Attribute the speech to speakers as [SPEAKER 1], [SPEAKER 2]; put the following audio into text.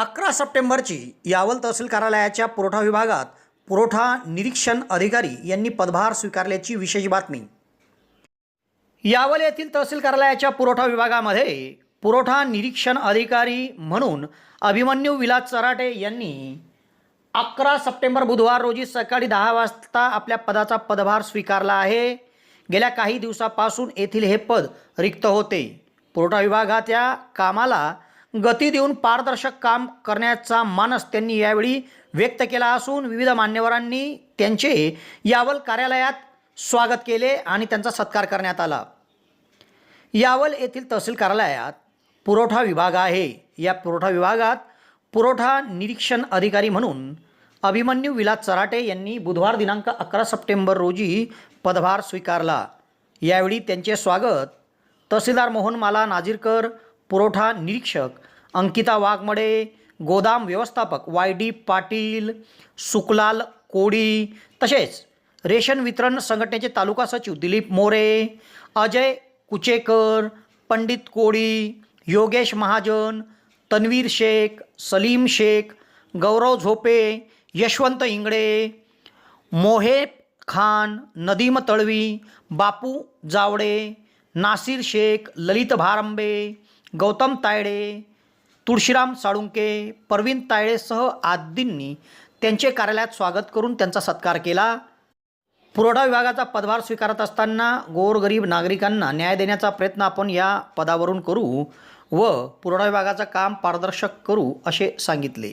[SPEAKER 1] अकरा सप्टेंबरची यावल तहसील कार्यालयाच्या पुरवठा विभागात पुरवठा निरीक्षण अधिकारी यांनी पदभार स्वीकारल्याची विशेष बातमी. यावल येथील तहसील कार्यालयाच्या पुरवठा विभागामध्ये पुरवठा निरीक्षण अधिकारी म्हणून अभिमन्यू विलास चराटे यांनी अकरा सप्टेंबर बुधवार रोजी सकाळी दहा वाजता आपल्या पदाचा पदभार स्वीकारला आहे. गेल्या काही दिवसापासून येथील हे पद रिक्त होते. पुरवठा विभागात या कामाला गती देऊन पारदर्शक काम करण्याचा मानस त्यांनी यावेळी व्यक्त केला असून विविध मान्यवरांनी त्यांचे यावल कार्यालयात स्वागत केले आणि त्यांचा सत्कार करण्यात आला. यावल येथील तहसील कार्यालयात पुरवठा विभाग आहे. या पुरवठा विभागात पुरवठा निरीक्षण अधिकारी म्हणून अभिमन्यू विलास चराटे यांनी बुधवार दिनांक अकरा सप्टेंबर रोजी पदभार स्वीकारला. यावेळी त्यांचे स्वागत तहसीलदार मोहन माला नाझीरकर पुरवठा निरीक्षक अंकिता वाघमडे गोदाम व्यवस्थापक वाय डी पाटील सुकलाल कोडी तसेच रेशन वितरण संघटनेचे तालुका सचिव दिलीप मोरे अजय कुचेकर पंडित कोळी योगेश महाजन तन्वीर शेख सलीम शेख गौरव झोपे यशवंत इंगळे मोहेब खान नदीम तळवी बापू जावडे नासिर शेख ललित भारंबे गौतम तायडे तुळशीराम साळुंके परवीन तायडेसह आदींनी त्यांचे कार्यालयात स्वागत करून त्यांचा सत्कार केला. पुरवठा विभागाचा पदभार स्वीकारत असताना गोरगरीब नागरिकांना न्याय देण्याचा प्रयत्न आपण या पदावरून करू व पुरवठा विभागाचं काम पारदर्शक करू असे सांगितले.